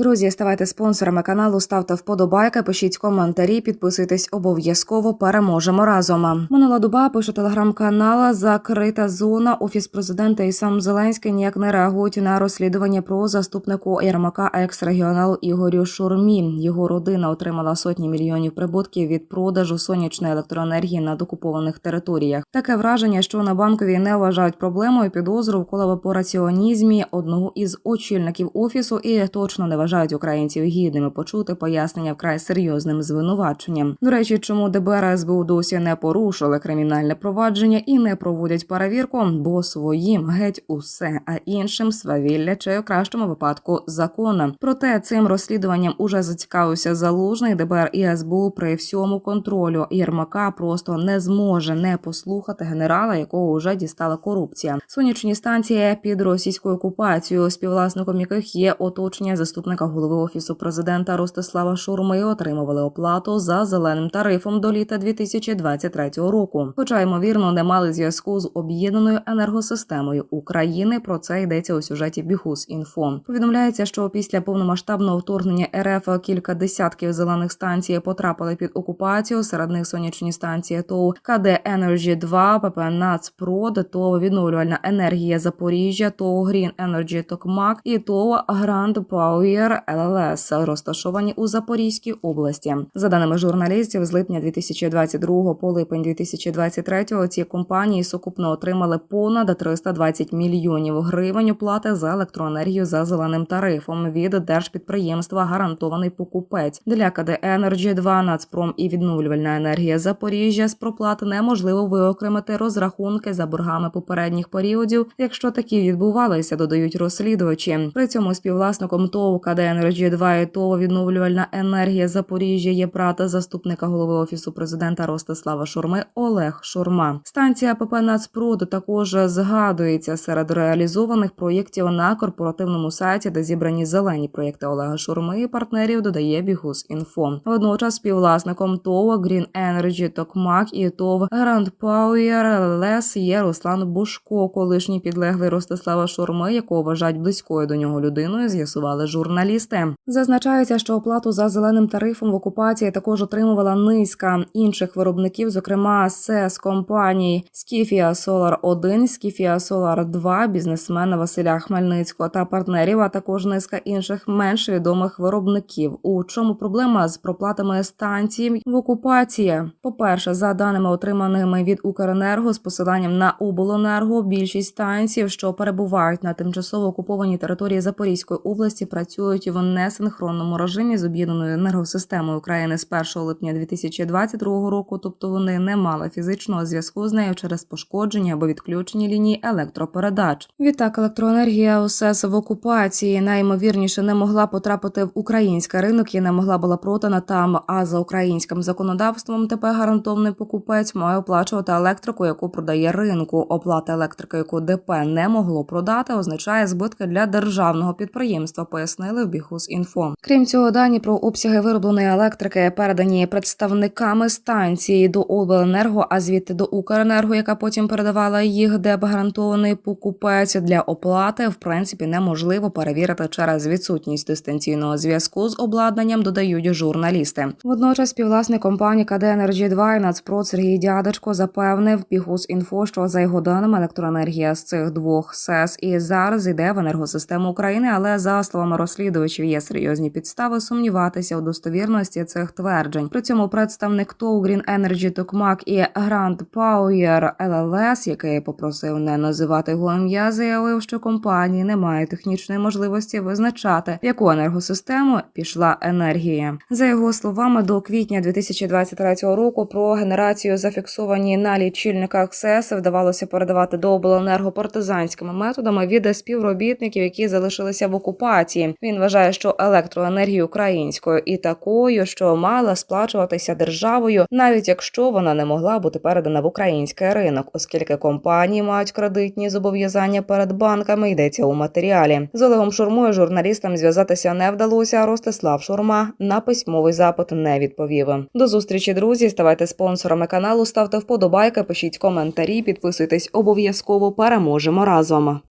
Друзі, ставайте спонсорами каналу, ставте вподобайки, пишіть коментарі, підписуйтесь обов'язково. Переможемо разом. Минула доба пише телеграм-канала. Закрита зона. Офіс президента і сам Зеленський ніяк не реагують на розслідування про заступнику Єрмака екс-регіоналу Ігорю Шурмі. Його родина отримала сотні мільйонів прибутків від продажу сонячної електроенергії на докупованих територіях. Таке враження, що на банковій не вважають проблемою підозру в колабораціонізмі одного із очільників офісу і точно не вважають українців гідними почути пояснення вкрай серйозним звинуваченням. До речі, чому ДБР СБУ досі не порушили кримінальне провадження і не проводять перевірку, бо своїм геть усе, а іншим свавілля чи в кращому випадку закона. Проте цим розслідуванням уже зацікавився залужний ДБР і СБУ при всьому контролю. Єрмака просто не зможе не послухати генерала, якого вже дістала корупція. Сонячні станції під російською окупацією, співвласником яких є оточення заступника голови офісу президента Ростислава Шурми, отримували оплату за зеленим тарифом до літа 2023 року. Хоча ймовірно не мали зв'язку з об'єднаною енергосистемою України. Про це йдеться у сюжеті Бігус Інфо. Повідомляється, що після повномасштабного вторгнення РФ кілька десятків зелених станцій потрапили під окупацію. Серед них сонячні станції ТОВ КД Energy 2 ПП Нацпрод, ТОВ відновлювальна енергія Запоріжжя, ТОВ Green Energy Токмак і ТОВ Grand Power ЛЛС, розташовані у Запорізькій області. За даними журналістів, з липня 2022 по липень 2023 ці компанії сукупно отримали понад 320 мільйонів гривень оплати за електроенергію за зеленим тарифом від держпідприємства Гарантований покупець для КД Energy 2 Нацпром і відновлювальна енергія Запоріжжя з проплат неможливо виокремити розрахунки за боргами попередніх періодів, якщо такі відбувалися, додають розслідувачі. При цьому співвласником ТОВ КД Energy 2 і ТОВ відновлювальна енергія Запоріжжя є брата заступника голови офісу президента Ростислава Шурми Олег Шурма. Станція ПП «Нацпруд» також згадується серед реалізованих проєктів на корпоративному сайті, де зібрані зелені проєкти Олега Шурми і партнерів. Додає Бігус Інфо. Водночас співвласником ТОВ Green Energy Токмак і ТОВ Grand Power ЛС є Руслан Бушко, колишній підлеглий Ростислава Шурми, якого вважають близькою до нього людиною. З'ясували журналісти. Зазначається, що оплату за зеленим тарифом в окупації також отримувала низка інших виробників, зокрема СЕС компаній Скіфія Solar 1 Скіфія Solar 2 бізнесмена Василя Хмельницького та партнерів, а також низка інших менш відомих виробників. У чому проблема з проплатами станцій в окупації? По перше, за даними отриманими від Укренерго з посиланням на обленерго, більшість станцій, що перебувають на тимчасово окупованій території Запорізької області, працюють в несинхронному режимі з об'єднаною енергосистемою України з 1 липня 2022 року. Тобто вони не мали фізичного зв'язку з нею через пошкодження або відключені лінії електропередач. Відтак електроенергія ОСЕС в окупації найімовірніше не могла потрапити в український ринок і не могла була продана там. А за українським законодавством тепер гарантовний покупець має оплачувати електрику, яку продає ринку. Оплата електрики, яку ДП не могло продати, означає збитки для державного підприємства. Пояснили в Бігус.Інфо. Крім цього, дані про обсяги виробленої електрики передані представниками станції до обленерго, а звідти до Укренерго, яка потім передавала їх, де б гарантований покупець для оплати, в принципі, неможливо перевірити через відсутність дистанційного зв'язку з обладнанням, додають журналісти. Водночас співвласник компанії КД Energy 2 і Нацпрод Сергій Дядечко запевнив Бігус.Інфо, що за його даними електроенергія з цих двох СЕС і зараз йде в енергосистему України, але за словами розслідувачів є серйозні підстави сумніватися у достовірності цих тверджень. При цьому представник ТОВ Green Energy Токмак і Grand Power LLS, який попросив не називати його ім'я, заявив, що компанії не мають технічної можливості визначати, в яку енергосистему пішла енергія. За його словами, до квітня 2023 року про генерацію зафіксовані на лічильниках СЕС вдавалося передавати до обленерго партизанськими методами від співробітників, які залишилися в окупації. Він вважає, що електроенергію українською і такою, що мала сплачуватися державою, навіть якщо вона не могла бути передана в український ринок, оскільки компанії мають кредитні зобов'язання перед банками, йдеться у матеріалі. З Олегом Шурмою журналістам зв'язатися не вдалося. а Ростислав Шурма на письмовий запит не відповів. До зустрічі, друзі. Ставайте спонсорами каналу, ставте вподобайки, пишіть коментарі, підписуйтесь обов'язково. Переможемо разом.